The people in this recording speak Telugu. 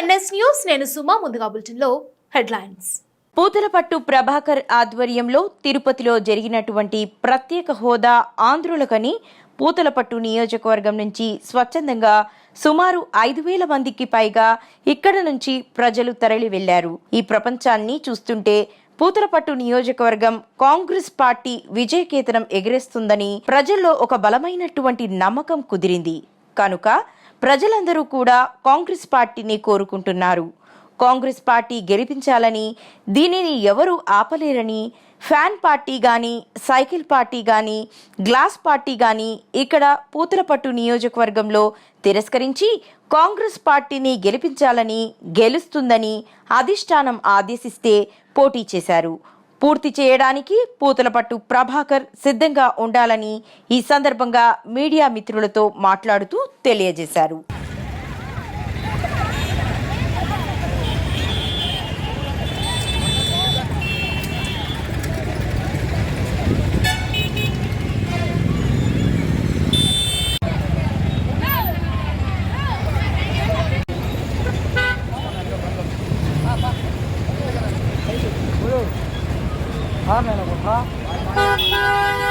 NS news. నేను సుమా ముందుగా బులెటిన్లో హెడ్లైన్స్. పూతలపట్టు ప్రభాకర్ ఆధ్వర్యంలో తిరుపతిలో జరిగినటువంటి ప్రత్యేక హోదా ఆంధ్రులకని పూతలపట్టు నియోజకవర్గం నుంచి స్వచ్ఛందంగా సుమారు ఐదు వేల మందికి పైగా ఇక్కడ నుంచి ప్రజలు తరలి వెళ్ళారు ఈ ప్రపంచాన్ని చూస్తుంటే పూతలపట్టు నియోజకవర్గం కాంగ్రెస్ పార్టీ విజయకేతనం ఎగరేస్తుందని ప్రజల్లో ఒక బలమైనటువంటి నమ్మకం కుదిరింది. కనుక ప్రజలందరూ కూడా కాంగ్రెస్ పార్టీని కోరుకుంటున్నారు. కాంగ్రెస్ పార్టీ గెలిపించాలని దీనిని ఎవరు ఆపలేరని ఫ్యాన్ పార్టీ కానీ సైకిల్ పార్టీ కానీ గ్లాస్ పార్టీ కానీ ఇక్కడ పూతలపట్టు నియోజకవర్గంలో తిరస్కరించి కాంగ్రెస్ పార్టీని గెలిపించాలని గెలుస్తుందని అధిష్టానం ఆదేశిస్తే పోటీ చేశారు. పూర్తి చేయడానికి పూతలపట్టు ప్రభాకర్ సిద్ధంగా ఉండాలని ఈ సందర్భంగా మీడియా మిత్రులతో మాట్లాడుతూ తెలియజేశారు. था मैंने उठा